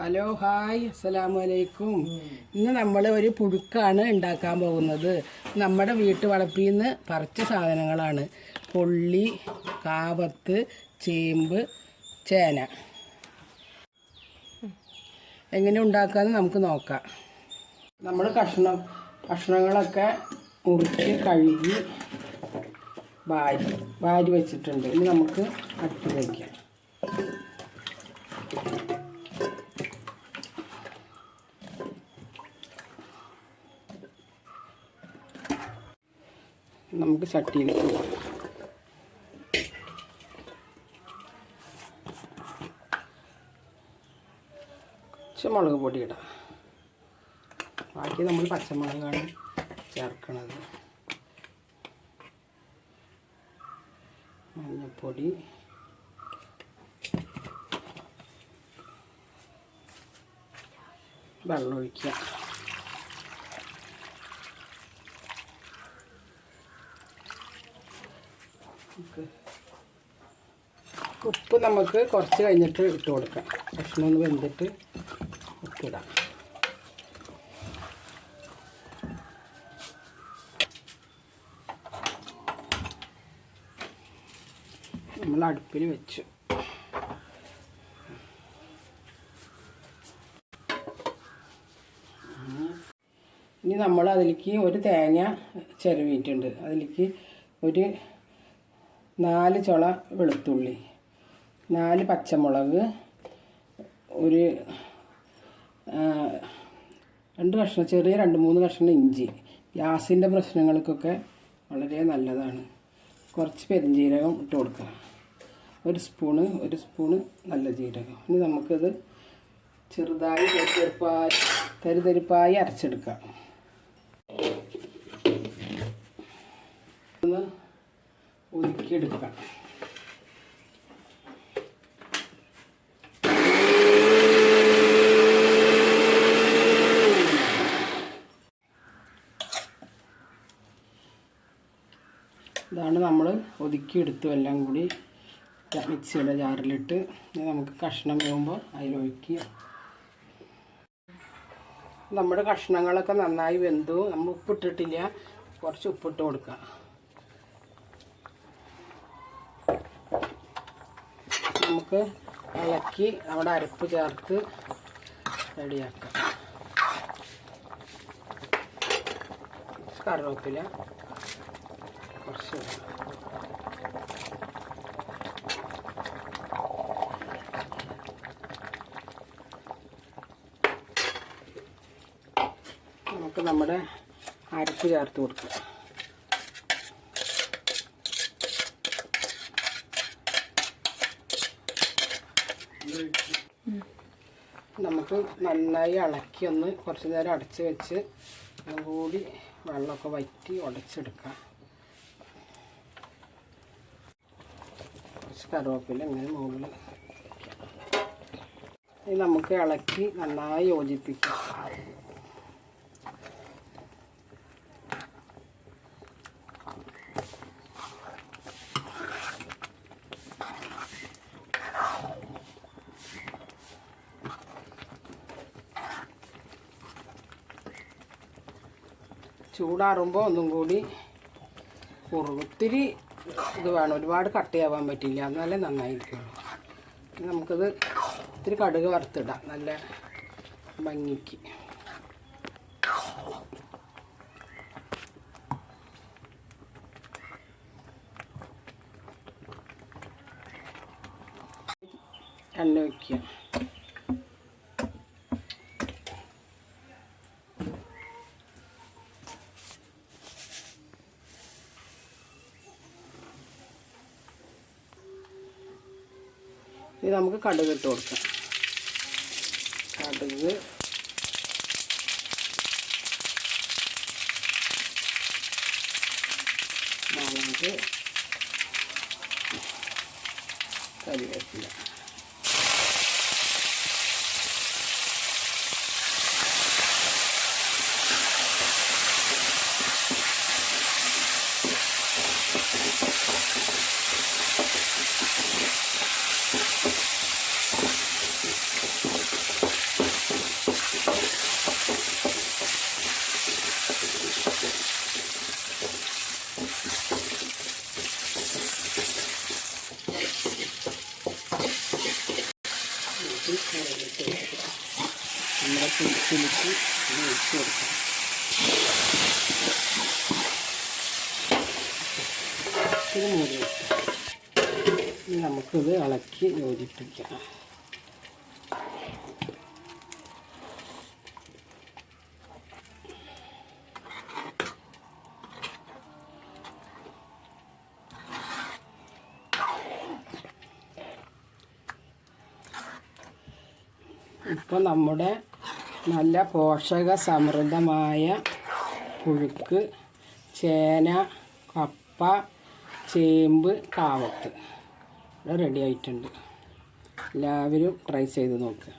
Hello hi അസ്സലാമു അലൈക്കും ഇന്ന് നമ്മൾ ഒരു പുഴുക്കാണ് ഉണ്ടാക്കാൻ പോകുന്നത്. നമ്മുടെ വീട്ടു വളപ്പിൽ നിന്ന് പറിച്ച സാധനങ്ങളാണ്. പൊള്ളി കാവത്ത് ചേമ്പ് ചേന. എങ്ങനെ ഉണ്ടാക്കാമെന്ന് നമുക്ക് നോക്കാം. നമ്മൾ കഷ്ണം കഷ്ണങ്ങളൊക്കെ മുറിച്ച് കഴുകി വാരി വാരി വെച്ചിട്ടുണ്ട്. ഇനി നമുക്ക് അട്ടി വയ്ക്കാം നമുക്ക് ചട്ടിയിൽ പോകാം കുറച്ച് മുളക് പൊടി ഇടാം. ബാക്കി നമ്മൾ പച്ചമുളകാണ് ചേർക്കണത്. മഞ്ഞൾപ്പൊടി വെള്ളം ഒഴിക്കുക ഉപ്പ് നമുക്ക് കുറച്ച് കഴിഞ്ഞിട്ട് ഇട്ട് കൊടുക്കാം. ഭക്ഷണം ഒന്ന് വെന്തിട്ട് ഉപ്പിടാം നമ്മൾ അടുപ്പിൽ വെച്ചു. ഇനി നമ്മൾ അതിലേക്ക് ഒരു തേങ്ങ ചിരവിയിട്ടുണ്ട്. അതിലേക്ക് ഒരു നാല് ചുള വെളുത്തുള്ളി നാല് പച്ചമുളക് ഒരു രണ്ട് കഷ്ണം ചെറിയ രണ്ട് മൂന്ന് കഷ്ണം ഇഞ്ചി. ഗ്യാസിന്റെ പ്രശ്നങ്ങൾക്കൊക്കെ വളരെ നല്ലതാണ്. കുറച്ച് പെരുംജീരകം ഇട്ട് കൊടുക്കുക. ഒരു സ്പൂണ് ഒരു സ്പൂണ് നല്ല ജീരകം. ഇനി നമുക്കത് ചെറുതായി തരിതരിപ്പായി തരിതരിപ്പായി അരച്ചെടുക്കാം. ഒതുക്കിയെടുക്കാം. ഇതാണ് നമ്മൾ ഒതുക്കിയെടുത്തു എല്ലാം കൂടി മിക്സിയുടെ ജാറിലിട്ട് നമുക്ക് കഷ്ണം വേകുമ്പോൾ അതിലൊഴിക്കുക. നമ്മുടെ കഷ്ണങ്ങളൊക്കെ നന്നായി വെന്തു. നമ്മൾ ഉപ്പിട്ടിട്ടില്ല. കുറച്ച് ഉപ്പിട്ട് കൊടുക്കുക. നമുക്ക് ഇളക്കി അവിടെ അരപ്പ് ചേർത്ത് റെഡിയാക്കാം. കറിവേപ്പില കുറച്ച് നമുക്ക് നമ്മുടെ അരപ്പ് ചേർത്ത് കൊടുക്കാം. നമുക്ക് നന്നായി ഇളക്കി ഒന്ന് കുറച്ച് നേരം അടച്ച് വെച്ച് കൂടി വെള്ളമൊക്കെ വറ്റി ഉടച്ചെടുക്കാം. കുറച്ച് കറിവേപ്പില ഇങ്ങനെ മുകളിൽ നമുക്ക് ഇളക്കി നന്നായി യോജിപ്പിക്കാം. ചൂടാറുമ്പോൾ ഒന്നും കൂടി ഒത്തിരി ഇത് വേണം. ഒരുപാട് കട്ടയാവാൻ പറ്റില്ല എന്നാലേ നന്നായിരിക്കുള്ളൂ. നമുക്കത് ഒത്തിരി കടുക് വറുത്തിടാം. നല്ല ഭംഗിക്ക്. എണ്ണ വയ്ക്കുക ഇത് നമുക്ക് കടുക് ഇട്ട് കൊടുക്കാം. കടുക്. കരിവേപ്പില നമുക്ക് മുളകിട്ട് കൊടുക്കാം പുളിച്ചിലേക്ക് ഇത് ഒഴിച്ച് കൊടുക്കാം ഇത് മൂടി വെക്കാം നമുക്കിത് ഇളക്കി യോജിപ്പിക്കാം. ഇപ്പോൾ നമ്മുടെ നല്ല പോഷക സമൃദ്ധമായ പുഴുക്ക് ചേന കപ്പ ചേമ്പ് കാവത്ത്. റെഡി ആയിട്ടുണ്ട്. എല്ലാവരും ട്രൈ ചെയ്ത് നോക്കുക